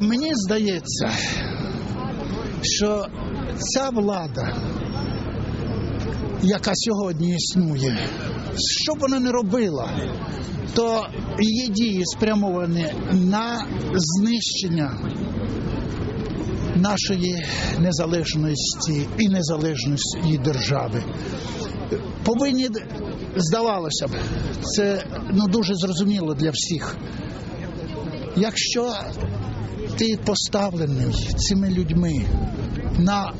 Мені здається, що ця влада, яка сьогодні існує, що б вона не робила, то її дії спрямовані на знищення нашої незалежності і незалежності держави. Повинні, здавалося б, це ну, дуже зрозуміло для всіх. Якщо ти поставлений цими людьми на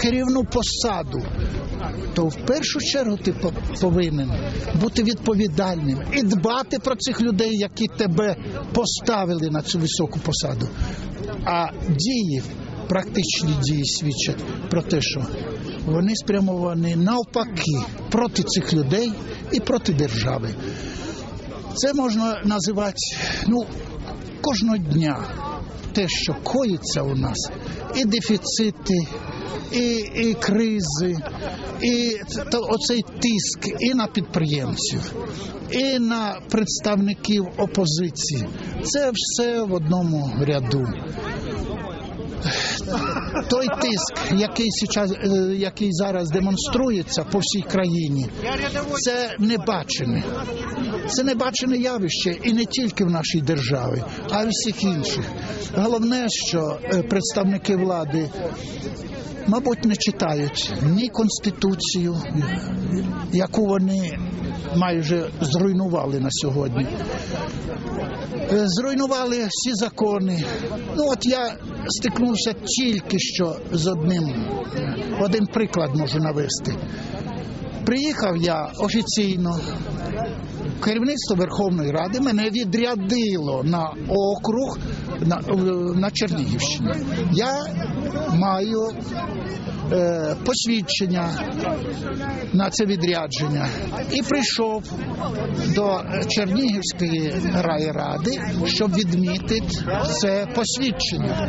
керівну посаду, то в першу чергу ти повинен бути відповідальним і дбати про цих людей, які тебе поставили на цю високу посаду. А дії, практичні дії свідчать про те, що вони спрямовані навпаки проти цих людей і проти держави. Це можна називати ну, кожного дня те, що коїться у нас, і дефіцити, і, і кризи, і то, оцей тиск і на підприємців, і на представників опозиції. Це все в одному ряду. Той тиск, який зараз, е, який зараз демонструється по всій країні, це небачене. Це небачене явище і не тільки в нашій державі, а й всіх інших. Головне, що е, представники влади, мабуть, не читають ні конституцію, яку вони майже зруйнували на сьогодні. Е, Зруйнували всі закони. Ну от я стикнувся тільки що з одним. Один приклад можу навести. Приїхав я офіційно. Керівництво Верховної Ради мене відрядило на округ на, на Чернігівщині. Я маю е, посвідчення на це відрядження і прийшов до Чернігівської райради, щоб відмітити це посвідчення.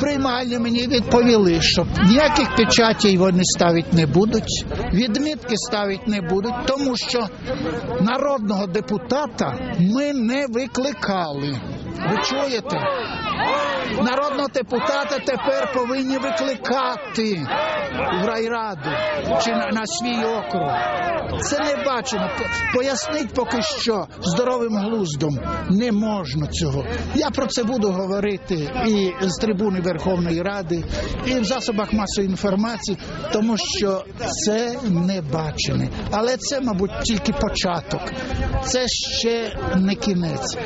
Приймальні мені відповіли, що ніяких печатей вони ставити не будуть, відмітки ставити не будуть, тому що народного депутата ми не викликали. Ви чуєте? Народного депутата тепер повинні викликати в райраду чи на, на свій округ. Це не бачено. По- Пояснить поки що здоровим глуздом не можна цього. Я про це буду говорити і з трибуни Верховної Ради, і в засобах масової інформації, тому що це не бачене. Але це, мабуть, тільки початок. Це ще не кінець.